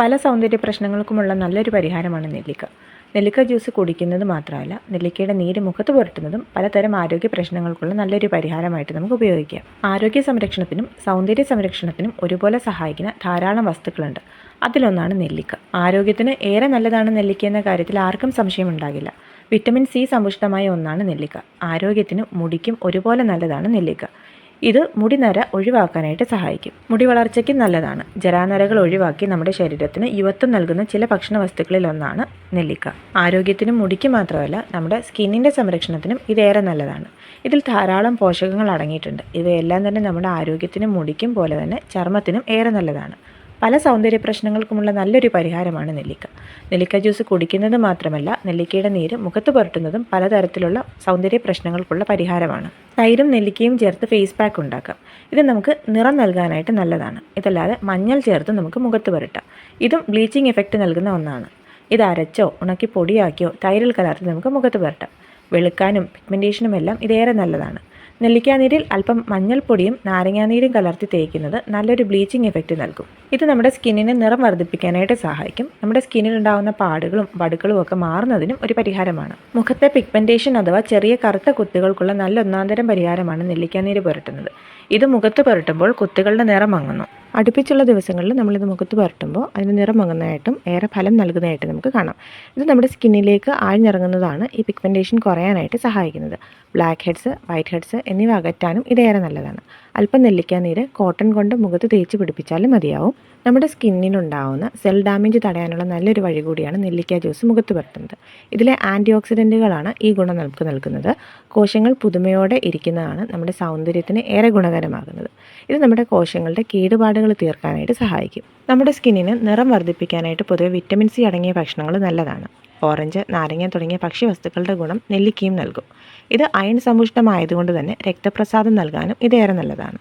പല സൗന്ദര്യ പ്രശ്നങ്ങൾക്കുമുള്ള നല്ലൊരു പരിഹാരമാണ് നെല്ലിക്ക. നെല്ലിക്ക ജ്യൂസ് കുടിക്കുന്നത് മാത്രമല്ല നെല്ലിക്കയുടെ നീര് മുഖത്ത് പുരട്ടുന്നതും പലതരം ആരോഗ്യ പ്രശ്നങ്ങൾക്കുള്ള നല്ലൊരു പരിഹാരമായിട്ട് നമുക്ക് ഉപയോഗിക്കാം. ആരോഗ്യ സംരക്ഷണത്തിനും സൗന്ദര്യ സംരക്ഷണത്തിനും ഒരുപോലെ സഹായിക്കുന്ന ധാരാളം വസ്തുക്കളുണ്ട്. അതിലൊന്നാണ് നെല്ലിക്ക. ആരോഗ്യത്തിന് ഏറെ നല്ലതാണ് നെല്ലിക്ക എന്ന കാര്യത്തിൽ ആർക്കും സംശയമുണ്ടാകില്ല. വിറ്റമിൻ സി സമ്പുഷ്ടമായ ഒന്നാണ് നെല്ലിക്ക. ആരോഗ്യത്തിനും മുടിക്കും ഒരുപോലെ നല്ലതാണ് നെല്ലിക്ക. ഇത് മുടിനര ഒഴിവാക്കാനായിട്ട് സഹായിക്കും. മുടി വളർച്ചയ്ക്ക് നല്ലതാണ്. ജരാനരകൾ ഒഴിവാക്കി നമ്മുടെ ശരീരത്തിന് യുവത്വം നൽകുന്ന ചില ഭക്ഷണ വസ്തുക്കളിൽ ഒന്നാണ് നെല്ലിക്ക. ആരോഗ്യത്തിനും മുടിക്ക് മാത്രമല്ല നമ്മുടെ സ്കിന്നിന്റെ സംരക്ഷണത്തിനും ഇതേറെ നല്ലതാണ്. ഇതിൽ ധാരാളം പോഷകങ്ങൾ അടങ്ങിയിട്ടുണ്ട്. ഇവയെല്ലാം തന്നെ നമ്മുടെ ആരോഗ്യത്തിനും മുടിക്കും പോലെ തന്നെ ചർമ്മത്തിനും ഏറെ നല്ലതാണ്. പല സൗന്ദര്യ പ്രശ്നങ്ങൾക്കുമുള്ള നല്ലൊരു പരിഹാരമാണ് നെല്ലിക്ക. നെല്ലിക്ക ജ്യൂസ് കുടിക്കുന്നത് മാത്രമല്ല നെല്ലിക്കയുടെ നീര് മുഖത്ത് പുരട്ടുന്നതും പലതരത്തിലുള്ള സൗന്ദര്യ പ്രശ്നങ്ങൾക്കുള്ള പരിഹാരമാണ്. തൈരും നെല്ലിക്കയും ചേർത്ത് ഫേസ് പാക്ക് ഉണ്ടാക്കാം. ഇത് നമുക്ക് നിറം നൽകാനായിട്ട് നല്ലതാണ്. ഇതല്ലാതെ മഞ്ഞൾ ചേർത്ത് നമുക്ക് മുഖത്ത് പുരട്ടാം. ഇതും ബ്ലീച്ചിങ് എഫക്റ്റ് നൽകുന്ന ഒന്നാണ്. ഇത് അരച്ചോ ഉണക്കി പൊടിയാക്കിയോ തൈരിൽ കലർത്തി നമുക്ക് മുഖത്ത് പുരട്ടാം. വെളുക്കാനും പിഗ്മെന്റേഷനും എല്ലാം ഇതേറെ നല്ലതാണ്. നെല്ലിക്കാനീരിൽ അല്പം മഞ്ഞൾപ്പൊടിയും നാരങ്ങാനീരും കലർത്തി തേക്കുന്നത് നല്ലൊരു ബ്ലീച്ചിങ് എഫക്റ്റ് നൽകും. ഇത് നമ്മുടെ സ്കിന്നിന് നിറം വർദ്ധിപ്പിക്കാനായിട്ട് സഹായിക്കും. നമ്മുടെ സ്കിന്നിൽ ഉണ്ടാകുന്ന പാടുകളും വടുക്കളും ഒക്കെ മാറുന്നതിനും ഒരു പരിഹാരമാണ്. മുഖത്തെ പിഗ്മെന്റേഷൻ അഥവാ ചെറിയ കറുത്ത കുത്തുകൾക്കുള്ള നല്ല ഒന്നാന്തരം പരിഹാരമാണ് നെല്ലിക്കാനീര് പുരട്ടുന്നത്. ഇത് മുഖത്ത് പുരട്ടുമ്പോൾ കുത്തുകളുടെ നിറം മങ്ങുന്നു. അടുപ്പിച്ചുള്ള ദിവസങ്ങളിൽ നമ്മളിത് മുഖത്ത് പുരട്ടുമ്പോൾ അതിന് നിറം ഏറെ ഫലം നൽകുന്നതായിട്ടും നമുക്ക് കാണാം. ഇത് നമ്മുടെ സ്കിന്നിലേക്ക് ആഴ്ന്നിറങ്ങുന്നതാണ് ഈ പിഗ്മെന്റേഷൻ കുറയാനായിട്ട് സഹായിക്കുന്നത്. ബ്ലാക്ക് ഹെഡ്സ് വൈറ്റ് ഹെഡ്സ് എന്നിവ അകറ്റാനും ഇതേറെ നല്ലതാണ്. അല്പം നെല്ലിക്കാനീര് കോട്ടൺ കൊണ്ട് മുഖത്ത് തേച്ച് പിടിപ്പിച്ചാലും മതിയാവും. നമ്മുടെ സ്കിന്നിനുണ്ടാവുന്ന സെൽ ഡാമേജ് തടയാനുള്ള നല്ലൊരു വഴി കൂടിയാണ് നെല്ലിക്ക ജ്യൂസ് മുഖത്ത് പുരട്ടുന്നത് ഇതിലെ ആന്റി ഓക്സിഡന്റുകളാണ് ഈ ഗുണം നമുക്ക് നൽകുന്നത്. കോശങ്ങൾ പുതുമയോടെ ഇരിക്കുന്നതാണ് നമ്മുടെ സൗന്ദര്യത്തിന് ഏറെ ഗുണകരമാകുന്നത്. ഇത് നമ്മുടെ കോശങ്ങളുടെ കേടുപാടുകൾ തീർക്കാനായിട്ട് സഹായിക്കും. നമ്മുടെ സ്കിന്നിന് നിറം വർദ്ധിപ്പിക്കാനായിട്ട് പൊതുവെ വിറ്റമിൻ സി അടങ്ങിയ ഭക്ഷണങ്ങൾ നല്ലതാണ്. ഓറഞ്ച് നാരങ്ങ തുടങ്ങിയ ഭക്ഷ്യവസ്തുക്കളുടെ ഗുണം നെല്ലിക്കയും നൽകും. ഇത് അയൺ സമ്പുഷ്ടമായതുകൊണ്ട് തന്നെ രക്തപ്രസാദം നൽകാനും ഇതേറെ നല്ലതാണ്.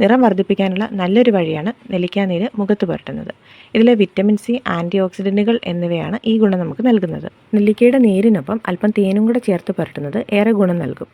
നിറം വർദ്ധിപ്പിക്കാനുള്ള നല്ലൊരു വഴിയാണ് നെല്ലിക്കാനീര് മുഖത്ത് പുരട്ടുന്നത്. ഇതിലെ വിറ്റമിൻ സി ആന്റി ഓക്സിഡന്റുകൾ എന്നിവയാണ് ഈ ഗുണം നമുക്ക് നൽകുന്നത്. നെല്ലിക്കയുടെ നീരിനൊപ്പം അല്പം തേനും കൂടെ ചേർത്ത് പുരട്ടുന്നത് ഏറെ ഗുണം നൽകും.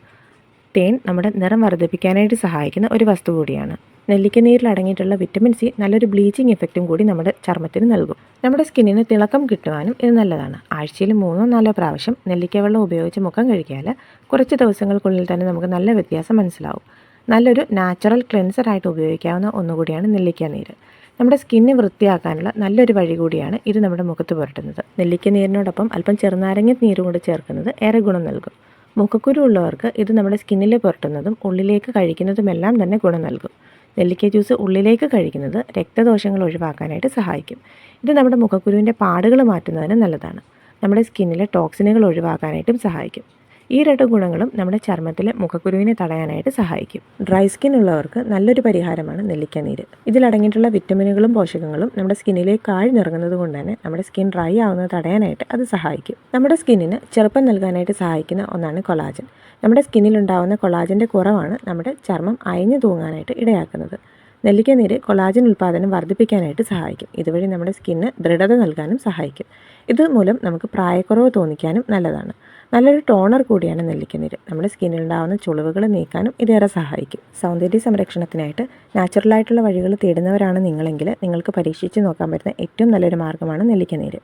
തേൻ നമ്മുടെ നിറം വർദ്ധിപ്പിക്കാനായിട്ട് സഹായിക്കുന്ന ഒരു വസ്തു കൂടിയാണ്. നെല്ലിക്ക നീരിൽ അടങ്ങിയിട്ടുള്ള വിറ്റമിൻ സി നല്ലൊരു ബ്ലീച്ചിങ് എഫക്റ്റും കൂടി നമ്മുടെ ചർമ്മത്തിന് നൽകും. നമ്മുടെ സ്കിന്നിന് തിളക്കം കിട്ടുവാനും ഇത് നല്ലതാണ്. ആഴ്ചയിൽ മൂന്നോ നാലോ പ്രാവശ്യം നെല്ലിക്ക വെള്ളം ഉപയോഗിച്ച് മുഖം കഴുകിയാൽ കുറച്ച് ദിവസങ്ങൾക്കുള്ളിൽ തന്നെ നമുക്ക് നല്ല വ്യത്യാസം മനസ്സിലാവും. നല്ലൊരു നാച്ചുറൽ ക്ലെൻസറായിട്ട് ഉപയോഗിക്കാവുന്ന ഒന്നുകൂടിയാണ് നെല്ലിക്ക നീര് നമ്മുടെ സ്കിന്ന് വൃത്തിയാക്കാനുള്ള നല്ലൊരു വഴി കൂടിയാണ് ഇത് നമ്മുടെ മുഖത്ത് പുരട്ടുന്നത്. നെല്ലിക്ക നീരിനോടൊപ്പം അല്പം ചെറുനാരങ്ങ നീരും കൂടി ചേർക്കുന്നത് ഏറെ ഗുണം നൽകും. മുഖക്കുരു ഉള്ളവർക്ക് ഇത് നമ്മുടെ സ്കിന്നിൽ പുരട്ടുന്നതും ഉള്ളിലേക്ക് കഴിക്കുന്നതുമെല്ലാം തന്നെ ഗുണം നൽകും. നെല്ലിക്ക ജ്യൂസ് ഉള്ളിലേക്ക് കഴിക്കുന്നത് രക്തദോഷങ്ങൾ ഒഴിവാക്കാനായിട്ട് സഹായിക്കും. ഇത് നമ്മുടെ മുഖക്കുരുവിന്റെ പാടുകൾ മാറ്റുന്നതിന് നല്ലതാണ്. നമ്മുടെ സ്കിന്നിലെ ടോക്സിനുകൾ ഒഴിവാക്കാനായിട്ടും സഹായിക്കും. ഈ രണ്ട് ഗുണങ്ങളും നമ്മുടെ ചർമ്മത്തിലെ മുഖക്കുരുവിനെ തടയാനായിട്ട് സഹായിക്കും. ഡ്രൈ സ്കിൻ ഉള്ളവർക്ക് നല്ലൊരു പരിഹാരമാണ് നെല്ലിക്ക നീര് ഇതിലടങ്ങിയിട്ടുള്ള വിറ്റമിനുകളും പോഷകങ്ങളും നമ്മുടെ സ്കിന്നിലേക്ക് ആഴ്ന്നിറങ്ങുന്നത് കൊണ്ട് തന്നെ നമ്മുടെ സ്കിൻ ഡ്രൈ ആവുന്നത് തടയാനായിട്ട് അത് സഹായിക്കും. നമ്മുടെ സ്കിന്നിന് ചെറുപ്പം നൽകാനായിട്ട് സഹായിക്കുന്ന ഒന്നാണ് കൊളാജൻ. നമ്മുടെ സ്കിന്നിലുണ്ടാവുന്ന കൊളാജന്റെ കുറവാണ് നമ്മുടെ ചർമ്മം അയഞ്ഞു തൂങ്ങാനായിട്ട് ഇടയാക്കുന്നത്. നെല്ലിക്ക നീര് കൊളാജൻ ഉൽപ്പാദനം വർദ്ധിപ്പിക്കാനായിട്ട് സഹായിക്കും. ഇതുവഴി നമ്മുടെ സ്കിന്നിന് ദൃഢത നൽകാനും സഹായിക്കും. ഇത് മൂലം നമുക്ക് പ്രായക്കുറവ് തോന്നിക്കാനും നല്ലതാണ്. നല്ലൊരു ടോണർ കൂടിയാണ് നെല്ലിക്കനീര്. നമ്മുടെ സ്കിന്നിലുണ്ടാകുന്ന ചുളിവുകൾ നീക്കാനും ഇതേറെ സഹായിക്കും. സൗന്ദര്യ സംരക്ഷണത്തിനായിട്ട് നാച്ചുറലായിട്ടുള്ള വഴികൾ തേടുന്നവരാണ് നിങ്ങളെങ്കിൽ നിങ്ങൾക്ക് പരീക്ഷിച്ച് നോക്കാൻ പറ്റുന്ന ഏറ്റവും നല്ലൊരു മാർഗമാണ് നെല്ലിക്കനീര്.